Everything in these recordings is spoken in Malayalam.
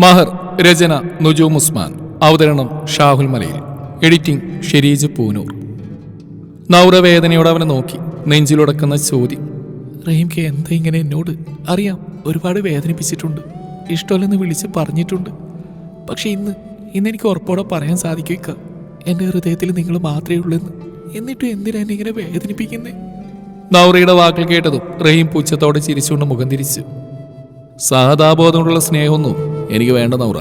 മഹർ രചന നുജൂം ഉസ്മാൻ. അവതരണം ഷാഹുൽ മലയിൽ. എഡിറ്റിംഗ് ഷെരീജ് പൂനൂർ. നൗറ വേദനയോടെ അവനെ നോക്കി നെഞ്ചിലുടക്കുന്ന ചോദ്യം. റഹീംക്ക് എന്താ ഇങ്ങനെ എന്നോട്? അറിയാം ഒരുപാട് വേദനിപ്പിച്ചിട്ടുണ്ട്. ഇഷ്ടമല്ലെന്ന് വിളിച്ച് പറഞ്ഞിട്ടുണ്ട്. പക്ഷെ ഇന്ന് ഇന്ന് എനിക്ക് ഉറപ്പോടെ പറയാൻ സാധിക്കുക എന്റെ ഹൃദയത്തിൽ നിങ്ങൾ മാത്രമേ ഉള്ളെന്ന്. എന്നിട്ടും എന്തിനാ എന്നെ ഇങ്ങനെ വേദനിപ്പിക്കുന്നേ? നൗറയുടെ വാക്കുകൾ കേട്ടതും റഹീം പുച്ഛത്തോടെ ചിരിച്ചുകൊണ്ട് മുഖം തിരിച്ചു. സഹതാബോധമുള്ള സ്നേഹമൊന്നും എനിക്ക് വേണ്ട നൗറ.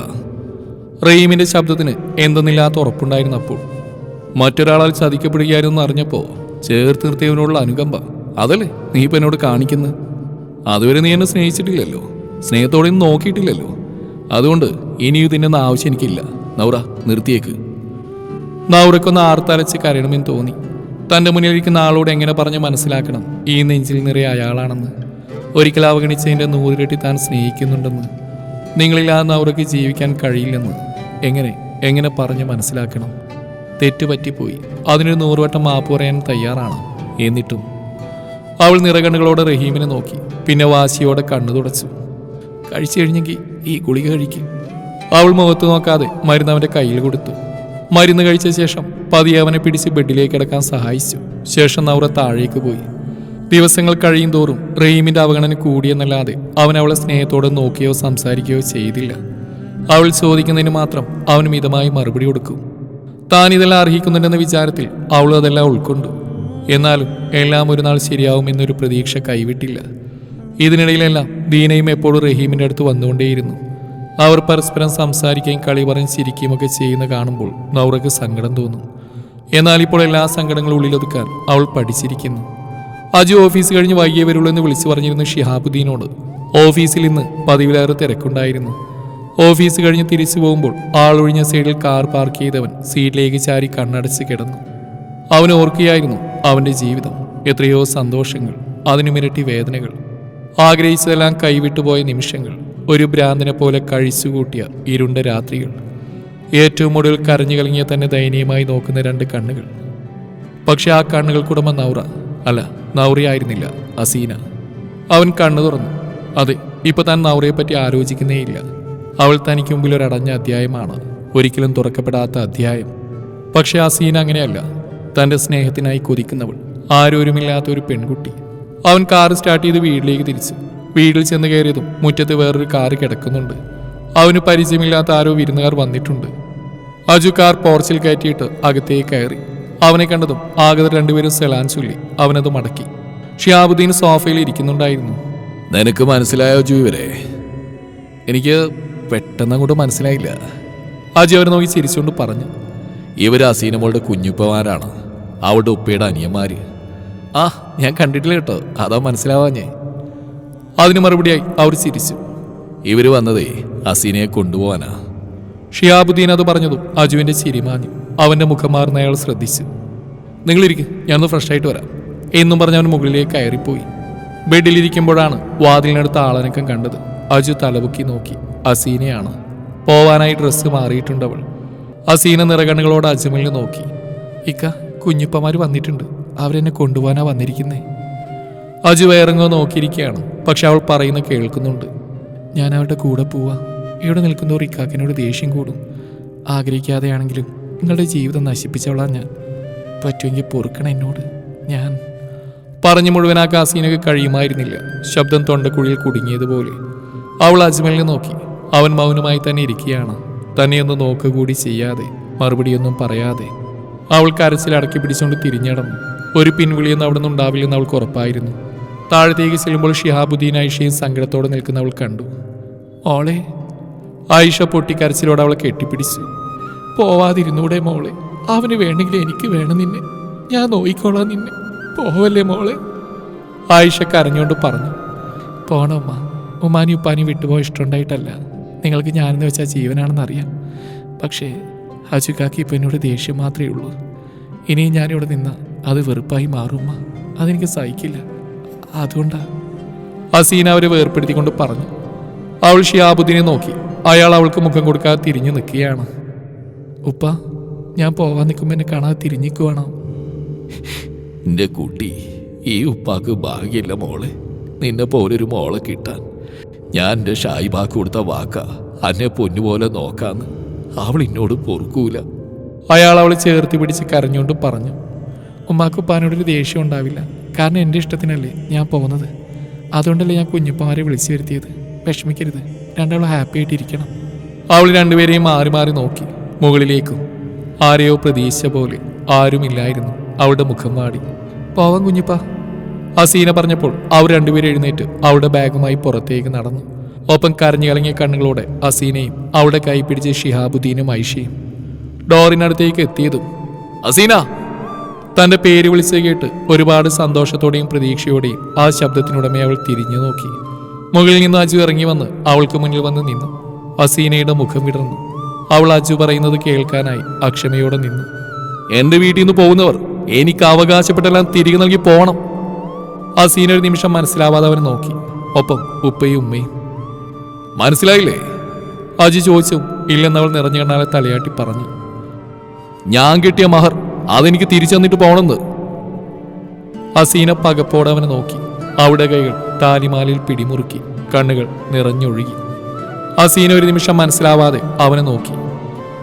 റഹീമിന്റെ ശബ്ദത്തിന് എന്തെന്നില്ലാത്ത ഉറപ്പുണ്ടായിരുന്നു അപ്പോൾ മറ്റൊരാളാൽ ചതിക്കപ്പെടുകയായിരുന്നു അറിഞ്ഞപ്പോ ചേർത്ത് നിർത്തിയവനോടുള്ള അനുകമ്പ. അതല്ലേ നീ ഇപ്പൊ എന്നോട് കാണിക്കുന്നത് അതുവരെ നീ എന്നെ സ്നേഹിച്ചിട്ടില്ലല്ലോ. സ്നേഹത്തോടെ ഒന്നും നോക്കിയിട്ടില്ലല്ലോ. അതുകൊണ്ട് ഇനിയും ഇതിന്റെ ആവശ്യം എനിക്കില്ല. നൗറ നിർത്തിയേക്ക്. നൗറയ്ക്കൊന്ന് ആർത്തലച്ച് കരയണമെന്ന് തോന്നി. തന്റെ മുന്നിലിരിക്കുന്ന ആളോട് എങ്ങനെ പറഞ്ഞ് മനസ്സിലാക്കണം? ഈ നെഞ്ചിൽ നിറയെ അയാളാണെന്ന്. ഒരിക്കൽ അവഗണിച്ചതിന്റെ നൂറിരട്ടി താൻ സ്നേഹിക്കുന്നുണ്ടെന്ന്. നിങ്ങളില്ലാതെ അവർക്ക് ജീവിക്കാൻ കഴിയില്ലെന്ന് എങ്ങനെ എങ്ങനെ പറഞ്ഞ് മനസ്സിലാക്കണം? തെറ്റുപറ്റിപ്പോയി. അതിനൊരു നൂറുവട്ടം മാപ്പ് പറയാൻ തയ്യാറാണ്. എന്നിട്ടും അവൾ നിറകണ്ണുകളോടെ റഹീമിനെ നോക്കി. പിന്നെ വാശിയോടെ കണ്ണു തുടച്ചു. കഴിച്ചു കഴിഞ്ഞെങ്കിൽ ഈ ഗുളിക കഴിക്കും. അവൾ മുഖത്ത് നോക്കാതെ മരുന്ന് അവന്റെ കയ്യിൽ കൊടുത്തു. മരുന്ന് കഴിച്ച ശേഷം പതിയെ അവനെ പിടിച്ച് ബെഡിലേക്ക് കിടക്കാൻ സഹായിച്ചു. ശേഷം നൗറ താഴേക്ക് പോയി. ദിവസങ്ങൾ കഴിയും തോറും റഹീമിന്റെ അവഗണന കൂടിയെന്നല്ലാതെ അവൻ അവളെ സ്നേഹത്തോടെ നോക്കിയോ സംസാരിക്കുകയോ ചെയ്തില്ല. അവൾ ചോദിക്കുന്നതിന് മാത്രം അവൻ മിതമായി മറുപടി കൊടുക്കും. താൻ ഇതെല്ലാം അർഹിക്കുന്നുണ്ടെന്ന വിചാരത്തിൽ അവൾ അതെല്ലാം ഉൾക്കൊണ്ടു. എന്നാലും എല്ലാം ഒരു നാൾ ശരിയാവും എന്നൊരു പ്രതീക്ഷ കൈവിട്ടില്ല. ഇതിനിടയിലെല്ലാം ദീനയും എപ്പോഴും റഹീമിന്റെ അടുത്ത് വന്നുകൊണ്ടേയിരുന്നു. അവർ പരസ്പരം സംസാരിക്കുകയും കളി പറഞ്ഞ് ചിരിക്കുകയും ഒക്കെ ചെയ്യുന്ന കാണുമ്പോൾ നൗറയ്ക്ക് സങ്കടം തോന്നും. എന്നാൽ ഇപ്പോൾ എല്ലാ സങ്കടങ്ങളും ഉള്ളിലൊതുക്കാൻ അവൾ പഠിച്ചിരിക്കുന്നു. അജു ഓഫീസ് കഴിഞ്ഞ് വൈകിയേ വരുള്ളൂ എന്ന് വിളിച്ചു പറഞ്ഞിരുന്നു ഷിഹാബുദ്ദീനോട് ഓഫീസിൽ ഇന്ന് പതിവിലേറെ തിരക്കുണ്ടായിരുന്നു. ഓഫീസ് കഴിഞ്ഞ് തിരിച്ചു പോകുമ്പോൾ ആളൊഴിഞ്ഞ സൈഡിൽ കാർ പാർക്ക് ചെയ്തവൻ സീറ്റിലേക്ക് ചാരി കണ്ണടച്ച് കിടന്നു. അവൻ ഓർക്കുകയായിരുന്നു അവന്റെ ജീവിതം എത്രയോ സന്തോഷങ്ങൾ അതിനുമിരട്ടി വേദനകൾ. ആഗ്രഹിച്ചതെല്ലാം കൈവിട്ടുപോയ നിമിഷങ്ങൾ ഒരു ഭ്രാന്തിനെ പോലെ കഴിച്ചുകൂട്ടിയ ഇരുണ്ട രാത്രികൾ. ഏറ്റവും ഒടുവിൽ കരഞ്ഞു കലങ്ങിയ തന്നെ ദയനീയമായി നോക്കുന്ന രണ്ട് കണ്ണുകൾ. പക്ഷെ ആ കണ്ണുകൾക്കുടമ നൗറ അല്ല നൗറിയായിരുന്നില്ല അസീന. അവൻ കണ്ണു തുറന്നു. അതെ ഇപ്പൊ താൻ നൗറിയെ പറ്റി ആലോചിക്കുന്നേയില്ല. അവൾ തനിക്ക് മുമ്പിൽ ഒരു അടഞ്ഞ അധ്യായമാണ് ഒരിക്കലും തുറക്കപ്പെടാത്ത അധ്യായം. പക്ഷെ അസീന അങ്ങനെയല്ല തന്റെ സ്നേഹത്തിനായി കൊതിക്കുന്നവൾ ആരോരുമില്ലാത്ത ഒരു പെൺകുട്ടി. അവൻ കാർ സ്റ്റാർട്ട് ചെയ്ത് വീട്ടിലേക്ക് തിരിച്ചു. വീട്ടിൽ ചെന്ന് കയറിയതും മുറ്റത്ത് വേറൊരു കാറ് കിടക്കുന്നുണ്ട്. അവന് പരിചയമില്ലാത്ത ആരോ വിരുന്നുകാർ വന്നിട്ടുണ്ട്. അജു കാർ പോർച്ചിൽ കയറ്റിയിട്ട് അകത്തേക്ക് കയറി. അവനെ കണ്ടതും ആകെ രണ്ടുപേരും സെലാൻ ചൊല്ലി അവനത് മടക്കി. ഷിയാബുദ്ദീൻ സോഫയിൽ ഇരിക്കുന്നുണ്ടായിരുന്നു. നിനക്ക് മനസ്സിലായോ ജൂവരെ? എനിക്ക് പെട്ടെന്ന് അങ്ങോട്ട് മനസ്സിലായില്ല. അജി അവർ നോക്കി ചിരിച്ചുകൊണ്ട് പറഞ്ഞു. ഇവർ അസീനമോളുടെ കുഞ്ഞുപ്പമാരാണ്. അവളുടെ ഉപ്പയുടെ അനിയന്മാര്. ആ ഞാൻ കണ്ടിട്ടില്ല കേട്ടോ. അതാ മനസ്സിലാവാഞ്ഞേ അതിന് മറുപടിയായി അവർ ചിരിച്ചു. ഇവർ വന്നതേ അസീനയെ കൊണ്ടുപോവാനാ. ഷിയാബുദ്ദീൻ അത് പറഞ്ഞതും അജുവിന്റെ ചിരി മാഞ്ഞു. അവന്റെ മുഖം മാറുന്ന അയാൾ ശ്രദ്ധിച്ചു. നിങ്ങളിരിക്കും ഞാനൊന്ന് ഫ്രഷ് ആയിട്ട് വരാം. എന്നും പറഞ്ഞ് അവൻ മുകളിലേക്ക് കയറിപ്പോയി. ബെഡിലിരിക്കുമ്പോഴാണ് വാതിലിനടുത്ത് ആളനക്കം കണ്ടത്. അജു തലപൊക്കി നോക്കി. അസീനയാണ്. പോവാനായി ഡ്രസ്സ് മാറിയിട്ടുണ്ട് അവൾ. അസീന നിറകണ്ണുകളോട് അജ്മലിനെ നോക്കി. ഇക്ക കുഞ്ഞുപ്പമാർ വന്നിട്ടുണ്ട്. അവരെന്നെ കൊണ്ടുപോകാനാ വന്നിരിക്കുന്നേ. അജു വേറെങ്ങോ നോക്കിയിരിക്കുകയാണ്. പക്ഷെ അവൾ പറയുന്ന കേൾക്കുന്നുണ്ട്. ഞാൻ അവരുടെ കൂടെ പോവാ. ഇവിടെ നിൽക്കുന്നവർ ഇക്കാക്കിനോട് ദേഷ്യം കൂടും. ആഗ്രഹിക്കാതെയാണെങ്കിലും നിങ്ങളുടെ ജീവിതം നശിപ്പിച്ചവളാ ഞാൻ. പറ്റുമെങ്കിൽ പൊറുക്കണം എന്നോട് ഞാൻ. പറഞ്ഞു മുഴുവൻ ആ കാസീനൊക്കെ കഴിയുമായിരുന്നില്ല. ശബ്ദം തൊണ്ടക്കുഴിയിൽ കുടുങ്ങിയതുപോലെ. അവൾ അജ്മലിനെ നോക്കി. അവൻ മൗനമായി തന്നെ ഇരിക്കുകയാണ്. തന്നെയൊന്ന് നോക്കുക കൂടി ചെയ്യാതെ മറുപടിയൊന്നും പറയാതെ. അവൾ കരച്ചിൽ അടക്കി പിടിച്ചുകൊണ്ട് തിരിഞ്ഞടന്നു. ഒരു പിൻവിളിയൊന്നും അവിടെ നിന്ന് ഉണ്ടാവില്ലെന്ന് അവൾക്ക് ഉറപ്പായിരുന്നു. താഴത്തേക്ക് ചെല്ലുമ്പോൾ ഷിഹാബുദ്ദീൻ ഐഷയും സങ്കടത്തോടെ നിൽക്കുന്ന അവൾ കണ്ടു. ഓളെ ആയിഷ പൊട്ടിക്കരച്ചിലോടെ അവളെ കെട്ടിപ്പിടിച്ചു. പോവാതിരുന്നൂടെ മോളെ അവന് വേണമെങ്കിൽ എനിക്ക് വേണം നിന്നെ. ഞാൻ നോയിക്കോളാം നിന്നെ. പോവല്ലേ മോളെ? ആയിഷ കരഞ്ഞുകൊണ്ട് പറഞ്ഞു. പോണോ ഉമ്മ. ഉമ്മാനി ഉപ്പാനി വിട്ടുപോയി ഇഷ്ടമുണ്ടായിട്ടല്ല. നിങ്ങൾക്ക് ഞാനെന്ന് വെച്ചാൽ ജീവനാണെന്ന് അറിയാം പക്ഷേ ഹജുക്കാക്ക് ഇപ്പം എന്നോട് ദേഷ്യം മാത്രമേ ഉള്ളൂ. ഇനിയും ഞാനിവിടെ നിന്ന അത് വെറുപ്പായി മാറുമ്മ അതെനിക്ക് സഹിക്കില്ല. അതുകൊണ്ടാ. അസീന അവരെ വേർപ്പെടുത്തിക്കൊണ്ട് പറഞ്ഞു. അവൾ ഷിയാബുദ്ദീനെ നോക്കി. അയാൾ അവൾക്ക് മുഖം കൊടുക്കാതെ തിരിഞ്ഞു നിൽക്കുകയാണ്. ഉപ്പ ഞാൻ പോവാൻ നിൽക്കുമ്പോൾ എന്നെ കാണാതെ തിരിഞ്ഞിക്കുവാണോ എന്റെ കുട്ടി ഈ ഉപ്പാക്ക് ഭാഗ്യമില്ല മോളെ. നിന്നെ പോലൊരു മോളെ കിട്ടാൻ. ഞാൻ എന്റെ ഷായിബാക്ക് കൊടുത്ത വാക്ക അന്നെ പൊന്നുപോലെ നോക്കാന്ന്. അവൾ എന്നോട് പൊറുക്കൂല. അയാൾ അവളെ ചേർത്ത് പിടിച്ച് കരഞ്ഞുകൊണ്ട് പറഞ്ഞു ഉമ്മാക്ക് ഉപ്പാനോടൊരു ദേഷ്യം ഉണ്ടാവില്ല. കാരണം എന്റെ ഇഷ്ടത്തിനല്ലേ ഞാൻ പോകുന്നത്. അതുകൊണ്ടല്ലേ ഞാൻ കുഞ്ഞുപ്പമാരെ വിളിച്ചു വരുത്തിയത്. വിഷമിക്കരുത്. രണ്ടാളും ഹാപ്പി ആയിട്ടിരിക്കണം. അവൾ രണ്ടുപേരെയും മാറി മാറി നോക്കി. മുകളിലേക്കും ആരെയോ പ്രതീക്ഷ പോലെ ആരുമില്ലായിരുന്നു. അവളുടെ മുഖം വാടി പോവാൻ ആ സീന പറഞ്ഞപ്പോൾ അവർ രണ്ടുപേരും എഴുന്നേറ്റ് അവളുടെ ബാഗുമായി പുറത്തേക്ക് നടന്നു. ഒപ്പം കരഞ്ഞു കലങ്ങിയ കണ്ണുകളോടെ അസീനയും അവളുടെ കൈ പിടിച്ച് ഷിഹാബുദ്ദീനും ഐഷയും. ഡോറിനടുത്തേക്ക് എത്തിയതും അസീന! തന്റെ പേര് വിളിച്ച് കേട്ട് ഒരുപാട് സന്തോഷത്തോടെയും പ്രതീക്ഷയോടെയും ആ ശബ്ദത്തിനുടമെ അവൾ തിരിഞ്ഞു നോക്കി. മുകളിൽ നിന്ന് അജു ഇറങ്ങി വന്ന് അവൾക്ക് മുന്നിൽ വന്ന് നിന്നു. അസീനയുടെ മുഖം വിടർന്നു. അവൾ അജു പറയുന്നത് കേൾക്കാനായി അക്ഷമയോടെ നിന്നു. എന്റെ വീട്ടിൽ നിന്ന് പോകുന്നവർ എനിക്ക് അവകാശപ്പെട്ടെല്ലാം തിരികെ നൽകി പോകണം അസീന ഒരു നിമിഷം മനസ്സിലാവാതെ അവനെ നോക്കി. ഒപ്പം ഉപ്പയും ഉമ്മയും. മനസ്സിലായില്ലേ? അജു ചോദിച്ചു. ഇല്ലെന്നവൾ നിറഞ്ഞു കണ്ണാലെ തലയാട്ടി പറഞ്ഞു. ഞാൻ കിട്ടിയ മഹർ അതെനിക്ക് തിരിച്ചു തന്നിട്ട് പോകണമെന്ന് അസീന പകപ്പോടെ അവനെ നോക്കി. അവിടെ കൈകൾ താലിമാലിൽ പിടിമുറുക്കി കണ്ണുകൾ നിറഞ്ഞൊഴുകി. അസീന ഒരു നിമിഷം മനസ്സിലാവാതെ അവനെ നോക്കി.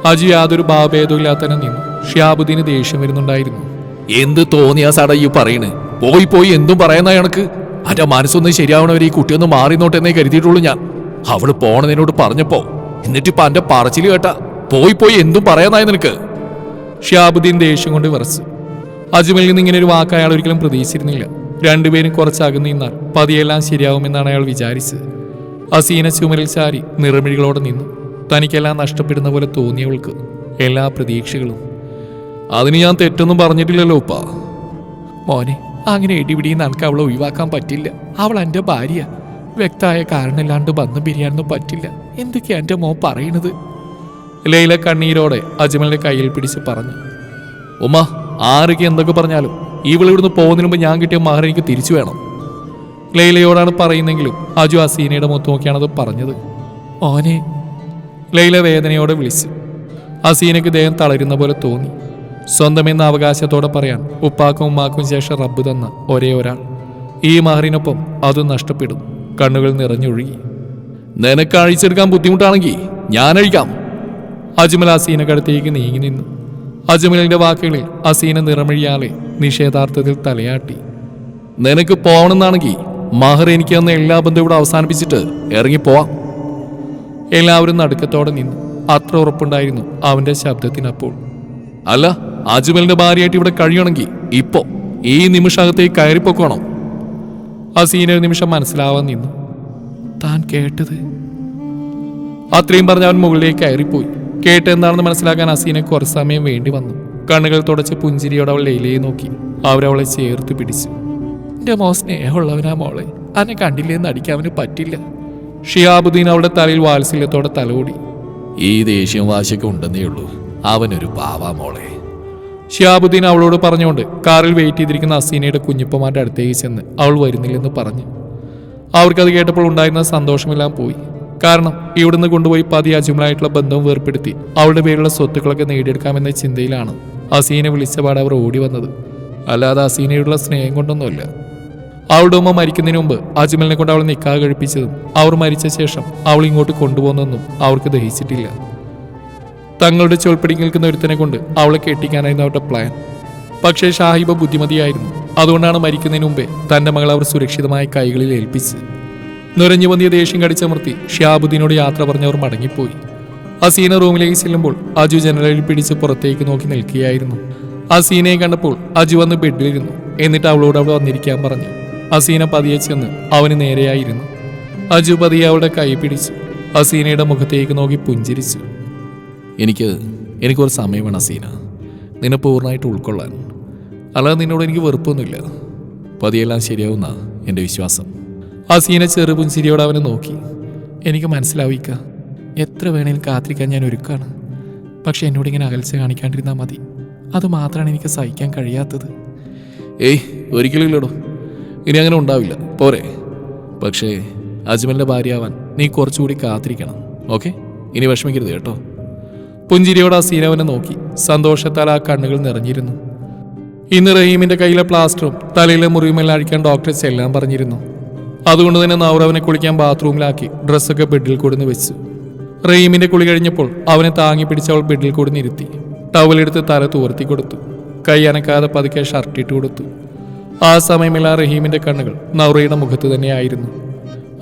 അജു യാതൊരു ഭാവഭേദവും ഇല്ലാത്തന്നെ നിന്നു. ഷിയാബുദ്ദീന് ദേഷ്യം വരുന്നുണ്ടായിരുന്നു. എന്ത് തോന്നിയാ സാടാ ഈ പറയണ്? പോയി പോയി എന്തും പറയുന്ന കണക്ക് അന്റെ മനസ്സൊന്നും ശരിയാവണവരെ ഈ കുട്ടിയൊന്ന് മാറി നോട്ടെന്നേ കരുതിയിട്ടുള്ളൂ ഞാൻ. അവൾ പോണതിനോട് പറഞ്ഞപ്പോ എന്നിട്ടിപ്പോ അന്റെ പറച്ചിൽ കേട്ട പോയി പോയി എന്തും പറയാനായി നിനക്ക്? ഷിയാബുദ്ദീൻ ദേഷ്യം കൊണ്ട് വിറച്ചു അജ്മലിൽ നിന്ന് ഇങ്ങനെ ഒരു വാക്ക് അയാൾ ഒരിക്കലും പ്രതീക്ഷിച്ചിരുന്നില്ല. രണ്ടുപേരും കുറച്ചകന്നു നിന്നാൽ പതിയെല്ലാം ശരിയാവുമെന്നാണ് അയാൾ വിചാരിച്ചത്. അസീന ചുമരിൽ ചാരി നിറമിഴികളോടെ നിന്നു. തനിക്കെല്ലാം നഷ്ടപ്പെടുന്ന പോലെ തോന്നിയവൾക്ക് എല്ലാ പ്രതീക്ഷകളും. അതിന് ഞാൻ തെറ്റൊന്നും പറഞ്ഞിട്ടില്ലല്ലോ ഉപ്പ. മോനെ അങ്ങനെ ഇടിപിടിയിൽ നമുക്ക് അവളെ ഒഴിവാക്കാൻ പറ്റില്ല. അവൾ എന്റെ ഭാര്യ. വ്യക്തമായ കാരണമില്ലാണ്ട് ബന്ധം പിരിയാനൊന്നും പറ്റില്ല. എന്തൊക്കെയാ എന്റെ മോൻ പറയണത്? ലൈല കണ്ണീരോടെ അജ്മലിന്റെ കയ്യിൽ പിടിച്ച് പറഞ്ഞു. ഉമ്മ ആരൊക്കെ എന്തൊക്കെ പറഞ്ഞാലും ഇവൾ ഇവിടുന്ന് പോകുന്നതിന് മുമ്പ് ഞാൻ കിട്ടിയ മഹർ എനിക്ക് തിരിച്ചു വേണം. ലൈലയോടാണ് പറയുന്നെങ്കിലും അജു അസീനയുടെ മുഖത്ത് നോക്കിയാണത് പറഞ്ഞത്. ഓനെ ലൈല വേദനയോടെ വിളിച്ചു. അസീനയ്ക്ക് ദേഹം തളരുന്ന പോലെ തോന്നി. സ്വന്തമെന്ന അവകാശത്തോടെ പറയാൻ ഉപ്പാക്കും ഉമ്മാക്കും ശേഷം റബ്ബ് തന്ന ഒരേ ഒരാൾ. ഈ മഹറിനൊപ്പം അത് നഷ്ടപ്പെടും. കണ്ണുകൾ നിറഞ്ഞൊഴുകി. നിനക്ക് അഴിച്ചെടുക്കാൻ ബുദ്ധിമുട്ടാണെങ്കിൽ ഞാൻ അഴിക്കാം. അജ്മൽ അസീനക്കടുത്തേക്ക് നീങ്ങി നിന്നു. അജ്മലിന്റെ വാക്കുകളിൽ അസീന നിറമിഴിയാലെ നിഷേധാർത്ഥത്തിൽ തലയാട്ടി. നിനക്ക് പോകണമെന്നാണെങ്കിൽ മഹർ എനിക്ക് തന്ന എല്ലാ ബന്ധവും ഇവിടെ അവസാനിപ്പിച്ചിട്ട് ഇറങ്ങിപ്പോവാം എല്ലാവരും നടുക്കത്തോടെ നിന്നു അത്ര ഉറപ്പുണ്ടായിരുന്നു അവന്റെ ശബ്ദത്തിനപ്പോൾ. അല്ല അജ്മലിന്റെ ഭാര്യയായിട്ട് ഇവിടെ കഴിയണമെങ്കിൽ ഇപ്പോ ഈ നിമിഷകത്തേക്ക് കയറിപ്പോക്കണം. അസീന ഒരു നിമിഷം മനസ്സിലാവാൻ നിന്നു. താൻ കേട്ടത്? അത്രയും പറഞ്ഞ് അവൻ മുകളിലേക്ക് കയറിപ്പോയി. കേട്ടെന്താണെന്ന് മനസ്സിലാക്കാൻ അസീനെ കുറച്ച് സമയം വേണ്ടി വന്നു. കണ്ണുകൾ തുടച്ച് പുഞ്ചിരിയോടെ അവൾ ലൈലയെ നോക്കി. അവരവളെ ചേർത്ത് പിടിച്ചു. എന്റെ മോ സ്നേഹമുള്ളവനാ മോളെ. അതിനെ കണ്ടില്ലെന്ന് അടിക്കാൻ അവന് പറ്റില്ല. ഷിയാബുദ്ദീൻ അവളുടെ തലയിൽ വാത്സല്യത്തോടെ തലോടി. ഈ ദേഷ്യം വാശിക്ക് ഉണ്ടെന്നേ ഉള്ളൂ. അവനൊരു പാവാ മോളെ. ഷിയാബുദ്ദീൻ അവളോട് പറഞ്ഞുകൊണ്ട് കാറിൽ വെയിറ്റ് ചെയ്തിരിക്കുന്ന അസീനയുടെ കുഞ്ഞപ്പമാരുടെ അടുത്തേക്ക് ചെന്ന് അവൾ വരുന്നില്ലെന്ന് പറഞ്ഞു. അവർക്കത് കേട്ടപ്പോൾ ഉണ്ടായിരുന്ന സന്തോഷമെല്ലാം പോയി. കാരണം ഇവിടുന്ന് കൊണ്ടുപോയി പതി അജുമലായിട്ടുള്ള ബന്ധവും വേർപ്പെടുത്തി അവളുടെ പേരിലുള്ള സ്വത്തുക്കളൊക്കെ നേടിയെടുക്കാമെന്ന ചിന്തയിലാണ് അസീനെ വിളിച്ചപാട് അവർ ഓടി വന്നത്. അല്ലാതെ അസീനയോടുള്ള സ്നേഹം കൊണ്ടൊന്നുമല്ല. അവളുടെ ഉമ്മ മരിക്കുന്നതിന് മുമ്പ് അജ്മലിനെ കൊണ്ട് അവൾ നിക്കാ കഴിപ്പിച്ചതും അവർ മരിച്ച ശേഷം അവൾ ഇങ്ങോട്ട് കൊണ്ടുപോകുന്നതൊന്നും അവർക്ക് ദഹിച്ചിട്ടില്ല. തങ്ങളുടെ ചൊൽപ്പടി നിൽക്കുന്ന ഒരുത്തനെ കൊണ്ട് അവളെ കെട്ടിക്കാനായിരുന്നു അവരുടെ പ്ലാൻ പക്ഷേ ഷാഹിബ ബുദ്ധിമതിയായിരുന്നു. അതുകൊണ്ടാണ് മരിക്കുന്നതിന് മുമ്പേ തന്റെ മകൾ അവർ സുരക്ഷിതമായ കൈകളിൽ ഏൽപ്പിച്ച് നുരഞ്ഞു വന്നിയ ദേഷ്യം കടിച്ചമർത്തി ഷിയാബുദ്ദീനോട് യാത്ര പറഞ്ഞവർ മടങ്ങിപ്പോയി. അസീന റൂമിലേക്ക് ചെല്ലുമ്പോൾ അജു ജനലിൽ പിടിച്ച് പുറത്തേക്ക് നോക്കി നിൽക്കുകയായിരുന്നു. അസീനയെ കണ്ടപ്പോൾ അജു വന്ന് ബെഡിലിരുന്നു. എന്നിട്ട് അവളോട് അവിടെ വന്നിരിക്കാൻ പറഞ്ഞു. അസീന പതിയെ ചെന്ന് അവന് നേരെയായിരുന്നു. അജു പതിയെ അവളുടെ കൈ പിടിച്ചു അസീനയുടെ മുഖത്തേക്ക് നോക്കി പുഞ്ചിരിച്ചു. എനിക്ക് എനിക്കൊരു സമയം വേണം സീന നിന്നെ പൂർണമായിട്ട് ഉൾക്കൊള്ളാൻ. അല്ലാതെ നിന്നോട് എനിക്ക് വെറുപ്പൊന്നുമില്ല. പതിയെല്ലാം ശരിയാവുന്ന എന്റെ വിശ്വാസം. അസീന ചെറുപുഞ്ചിരിയോട് അവനെ നോക്കി. എനിക്ക് മനസ്സിലാവിക്ക. എത്ര വേണേലും കാത്തിരിക്കാൻ ഞാൻ ഒരുക്കാണ്. പക്ഷെ എന്നോട് ഇങ്ങനെ അകൽച്ച കാണിക്കാണ്ടിരുന്നാൽ മതി. അത് മാത്രമാണ് എനിക്ക് സഹിക്കാൻ കഴിയാത്തത്. ഏയ് ഒരിക്കലും ഇനി അങ്ങനെ ഉണ്ടാവില്ല. പോരെ. പക്ഷേ അജ്മലിന്റെ ഭാര്യയാവാൻ നീ കുറച്ചുകൂടി കാത്തിരിക്കണം. ഓക്കെ? ഇനി വിഷമിക്കരുത് കേട്ടോ. പുഞ്ചിരിയോട് അസീന അവനെ നോക്കി. സന്തോഷത്താൽ ആ കണ്ണുകൾ നിറഞ്ഞിരുന്നു. ഇന്ന് റഹീമിന്റെ കയ്യിലെ പ്ലാസ്റ്ററും തലയിലെ മുറിയുമെല്ലാം അഴിക്കാൻ ഡോക്ടർ ചെല്ലാൻ പറഞ്ഞിരുന്നു. അതുകൊണ്ട് തന്നെ നൗറവനെ കുളിക്കാൻ ബാത്റൂമിലാക്കി ഡ്രസ്സൊക്കെ ബെഡിൽ കൊടുന്ന് വെച്ചു. റഹീമിന്റെ കുളി കഴിഞ്ഞപ്പോൾ അവനെ താങ്ങി പിടിച്ച് അവൾ ബെഡിൽ കൂടുന്ന് ഇരുത്തി. ടവലെടുത്ത് തല തൂർത്തി കൊടുത്തു. കൈ അനക്കാതെ പതുക്കെ ഷർട്ടിട്ട് കൊടുത്തു. ആ സമയമെല്ലാം റഹീമിന്റെ കണ്ണുകൾ നൗറയുടെ മുഖത്ത് തന്നെയായിരുന്നു.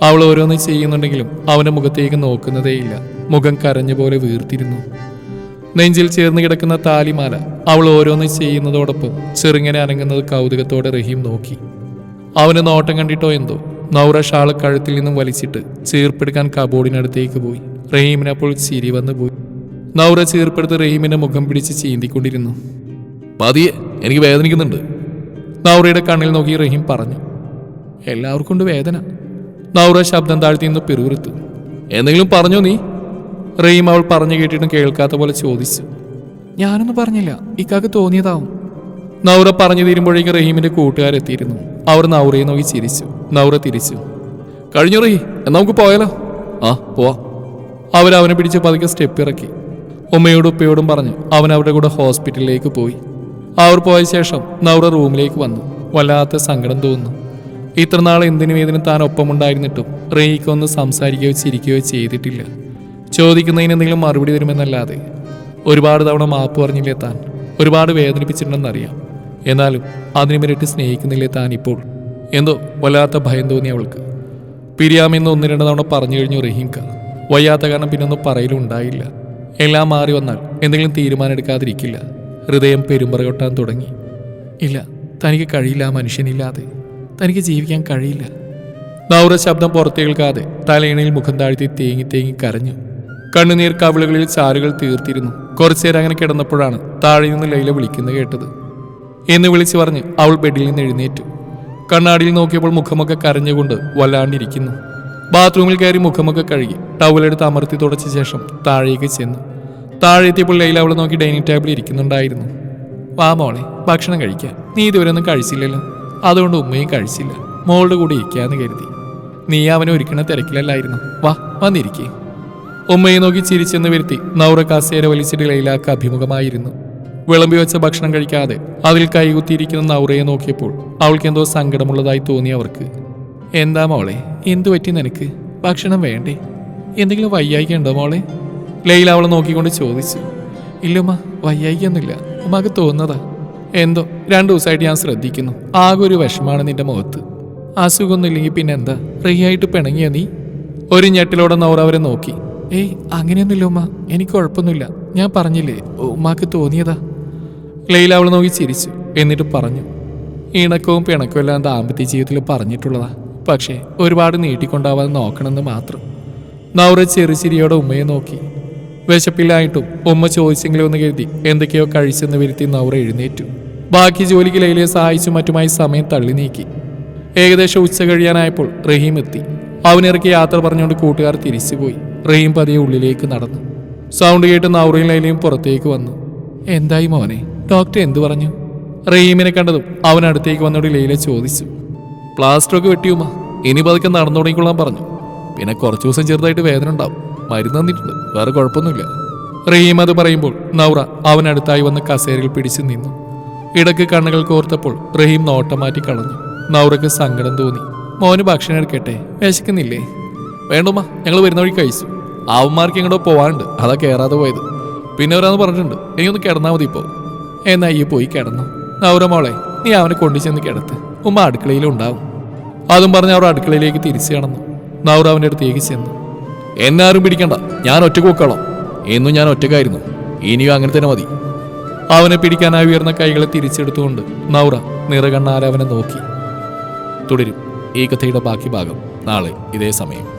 അവൾ ഓരോന്ന് ചെയ്യുന്നുണ്ടെങ്കിലും അവന്റെ മുഖത്തേക്ക് നോക്കുന്നതേയില്ല. മുഖം കരഞ്ഞ പോലെ വീർത്തിരുന്നു. നെഞ്ചിൽ ചേർന്ന് കിടക്കുന്ന താലിമാല അവൾ ഓരോന്ന് ചെയ്യുന്നതോടൊപ്പം ചെറുങ്ങനെ അനങ്ങുന്നത് കൗതുകത്തോടെ റഹീം നോക്കി. അവന് നോട്ടം കണ്ടിട്ടോ എന്തോ? നൗറ ഷാൾ കഴുത്തിൽ നിന്നും വലിച്ചിട്ട് ചീർപ്പെടുക്കാൻ കബോർഡിനടുത്തേക്ക് പോയി. റഹീമിന് അപ്പോൾ ചിരി വന്നു പോയി. നൗറ ചീർപ്പെടുത്ത് റഹീമിന്റെ മുഖം പിടിച്ച് ചീന്തിക്കൊണ്ടിരുന്നു. പതിയെ എനിക്ക് വേദനിക്കുന്നുണ്ട്. നൗറയുടെ കണ്ണിൽ നോക്കി റഹീം പറഞ്ഞു. എല്ലാവർക്കും ഉണ്ട് വേദന. നൗറ ശബ്ദം താഴ്ത്തി നിന്ന് പിറുവിറുത്തു എന്തെങ്കിലും പറഞ്ഞു നീ? റഹീം അവൾ പറഞ്ഞു കേട്ടിട്ടും കേൾക്കാത്ത പോലെ ചോദിച്ചു. ഞാനൊന്നും പറഞ്ഞില്ല. ഇക്കാക്ക് തോന്നിയതാവും. നൗറ പറഞ്ഞു തീരുമ്പോഴേക്കും റഹീമിന്റെ കൂട്ടുകാരെത്തിയിരുന്നു. അവർ നൗറയെ നോക്കി ചിരിച്ചു. നൗറ തിരിച്ചു. കഴിഞ്ഞുറി നമുക്ക് പോയാലോ? ആ പോവാ. അവരവനെ പിടിച്ച് പതുക്കെ സ്റ്റെപ്പ് ഇറക്കി. ഉമ്മയോടും ഉപ്പയോടും പറഞ്ഞു അവൻ അവരുടെ കൂടെ ഹോസ്പിറ്റലിലേക്ക് പോയി. അവർ പോയ ശേഷം നൗറ റൂമിലേക്ക് വന്നു. വല്ലാത്ത സങ്കടം തോന്നുന്നു. ഇത്രനാൾ എന്തിനും ഏതിനും താൻ ഒപ്പമുണ്ടായിരുന്നിട്ടും റേയ്ക്കൊന്ന് സംസാരിക്കുകയോ ചിരിക്കുകയോ ചെയ്തിട്ടില്ല. ചോദിക്കുന്നതിന് എന്തെങ്കിലും മറുപടി തരുമെന്നല്ലാതെ. ഒരുപാട് തവണ മാപ്പ് പറഞ്ഞില്ലേ താൻ? ഒരുപാട് വേദനിപ്പിച്ചിട്ടുണ്ടെന്നറിയാം. എന്നാലും അതിനു മിരട്ടി സ്നേഹിക്കുന്നില്ലേ താൻ ഇപ്പോൾ? എന്തോ വല്ലാത്ത ഭയം തോന്നി അവൾക്ക്. പിരിയാമെന്ന് ഒന്ന് രണ്ട് തവണ പറഞ്ഞു കഴിഞ്ഞു റഹീംക വയ്യാത്ത കാരണം പിന്നെ ഒന്നും പറയലുണ്ടായില്ല എല്ലാം മാറി വന്നാൽ എന്തെങ്കിലും തീരുമാനം എടുക്കാതിരിക്കില്ല. ഹൃദയം പെരുമ്പറകൊട്ടാൻ തുടങ്ങി. ഇല്ല തനിക്ക് കഴിയില്ല മനുഷ്യനില്ലാതെ. തനിക്ക് ജീവിക്കാൻ കഴിയില്ല. നൗറ ശബ്ദം പുറത്തു കേൾക്കാതെ തലയിണയിൽ മുഖം താഴ്ത്തി തേങ്ങി തേങ്ങി കരഞ്ഞു. കണ്ണുനീർ കവിളുകളിൽ ചാലുകൾ തീർത്തിരുന്നു. കുറച്ചേരം അങ്ങനെ കിടന്നപ്പോഴാണ് താഴെ നിന്ന് ലൈല വിളിക്കുന്നത് കേട്ടത്. എന്ന് വിളിച്ചു പറഞ്ഞ് അവൾ ബെഡിൽ നിന്ന് എഴുന്നേറ്റു. കണ്ണാടിയിൽ നോക്കിയപ്പോൾ മുഖമൊക്കെ കരഞ്ഞുകൊണ്ട് വല്ലാണ്ടിരിക്കുന്നു. ബാത്റൂമിൽ കയറി മുഖമൊക്കെ കഴുകി ടവലെടുത്ത് അമർത്തി തുടച്ച ശേഷം താഴേക്ക് ചെന്നു. താഴെ എത്തിയപ്പോൾ ലൈല അവളെ നോക്കി ഡൈനിങ് ടേബിളിൽ ഇരിക്കുന്നുണ്ടായിരുന്നു. വാ മോളെ ഭക്ഷണം കഴിക്കാൻ നീ ഇതുവരെ ഒന്നും കഴിച്ചില്ലല്ലോ. അതുകൊണ്ട് ഉമ്മയും കഴിച്ചില്ല. മോളുടെ കൂടെ ഇരിക്കാന്ന് കരുതി. നീ അവനെ ഒരുക്കണ തിരക്കിലല്ലായിരുന്നു. വാ വന്നിരിക്കേ. ഉമ്മയെ നോക്കി ചിരിച്ചെന്ന് വരുത്തി നൗറ കാസേര വലിച്ചിട്ട് ലൈലാക്ക് അഭിമുഖമായിരുന്നു. വിളമ്പി വെച്ച ഭക്ഷണം കഴിക്കാതെ അതിൽ കൈകുത്തിയിരിക്കുന്ന നൗറയെ നോക്കിയപ്പോൾ അവൾക്ക് എന്തോ സങ്കടമുള്ളതായി തോന്നി അവർക്ക്. എന്താ മോളെ? എന്തു പറ്റി നിനക്ക്? ഭക്ഷണം വേണ്ടേ? എന്തെങ്കിലും വയ്യായിക ഉണ്ടോ മോളെ? ലൈല അവളെ നോക്കിക്കൊണ്ട് ചോദിച്ചു. ഇല്ലുമ്മ വയ്യായിക്കൊന്നുമില്ല ഉമ്മക്ക് തോന്നുന്നതാ. എന്തോ? രണ്ടു ദിവസമായിട്ട് ഞാൻ ശ്രദ്ധിക്കുന്നു. ആകെ ഒരു വിഷമാണ് നിന്റെ മുഖത്ത്. അസുഖമൊന്നുമില്ലെങ്കിൽ പിന്നെ എന്താ? ഫ്രീ ആയിട്ട് പിണങ്ങിയ നീ? ഒരു ഞെട്ടിലോടെ നൗറ അവരെ നോക്കി. ഏയ് അങ്ങനെയൊന്നുമില്ല ഉമ്മ. എനിക്ക് കുഴപ്പമൊന്നുമില്ല. ഞാൻ പറഞ്ഞില്ലേ ഉമ്മാക്ക് തോന്നിയതാ. ലൈല അവളെ നോക്കി ചിരിച്ചു. എന്നിട്ട് പറഞ്ഞു ഇണക്കവും പിണക്കവും എല്ലാം ദാമ്പത്യ ജീവിതത്തിൽ പറഞ്ഞിട്ടുള്ളതാ. പക്ഷേ ഒരുപാട് നീട്ടിക്കൊണ്ടാവാതെ നോക്കണമെന്ന് മാത്രം. നൗറ ചെറുചിരിയോടെ ഉമ്മയെ നോക്കി. വിശപ്പില്ലായിട്ടും ഉമ്മ ചോദിച്ചെങ്കിലും ഒന്ന് കരുതി എന്തൊക്കെയോ കഴിച്ചെന്ന് വരുത്തി നൗറ എഴുന്നേറ്റു. ബാക്കി ജോലിക്ക് ലൈലയെ സഹായിച്ചു മറ്റുമായി സമയം തള്ളി നീക്കി. ഏകദേശം ഉച്ച കഴിയാനായപ്പോൾ റഹീം എത്തി. അവനിറക്കി യാത്ര പറഞ്ഞുകൊണ്ട് കൂട്ടുകാർ തിരിച്ചുപോയി. റഹീം പതിയെ ഉള്ളിലേക്ക് നടന്നു. സൗണ്ട് കേട്ട് നൗറയും ലൈലയും പുറത്തേക്ക് വന്നു. എന്തായി മോനെ? ഡോക്ടർ എന്തു പറഞ്ഞു? റഹീമിനെ കണ്ടതും അവൻ അടുത്തേക്ക് വന്നോട് ലീല ചോദിച്ചു. പ്ലാസ്റ്ററൊക്കെ വെട്ടിയുമ ഇനി പതുക്കെ നടന്നു തുടങ്ങിക്കൊള്ളാൻ പറഞ്ഞു. പിന്നെ കുറച്ച് ദിവസം ചെറുതായിട്ട് വേദന ഉണ്ടാവും. മരുന്ന് തന്നിട്ടുണ്ട്. വേറെ കുഴപ്പമൊന്നുമില്ല. റഹീം അത് പറയുമ്പോൾ നൗറ അവനടുത്തായി വന്ന് കസേരയിൽ പിടിച്ചു നിന്നു. ഇടയ്ക്ക് കണ്ണുകൾ കോർത്തപ്പോൾ റഹീം നോട്ടം മാറ്റി കളഞ്ഞു. നൗറയ്ക്ക് സങ്കടം തോന്നി. മോന് ഭക്ഷണം എടുക്കട്ടെ? വിശക്കുന്നില്ലേ? വേണ്ടുമ്മ ഞങ്ങൾ വരുന്ന വഴി കഴിച്ചു. ആവന്മാർക്ക് എങ്ങോട്ടോ പോവാനുണ്ട്. അതാ കയറാതെ പോയത്. പിന്നെ ഒരാന്ന് പറഞ്ഞിട്ടുണ്ട്. എനിക്കൊന്ന് കിടന്നാൽ മതി ഇപ്പോൾ എന്നാ ഈ പോയി കിടന്നു. നൗരമോളെ നീ അവനെ കൊണ്ടുചെന്ന് കിടത്ത് ഉമ്മ അടുക്കളയിലുണ്ടാവും അതും പറഞ്ഞ് അവർ അടുക്കളയിലേക്ക് തിരിച്ചു കടന്നു. നൗറ അവന്റെ അടുത്തേക്ക് ചെന്നു. എന്നെ ആരും പിടിക്കണ്ട. ഞാൻ ഒറ്റ കൂക്കളോ എന്നും ഞാൻ ഒറ്റക്കായിരുന്നു. ഇനിയും അങ്ങനെ തന്നെ മതി. അവനെ പിടിക്കാനായി ഉയർന്ന കൈകളെ തിരിച്ചെടുത്തുകൊണ്ട് നൗറ അവനെ നോക്കി. തുടരും. ഈ കഥയുടെ ബാക്കി ഭാഗം നാളെ ഇതേ സമയം.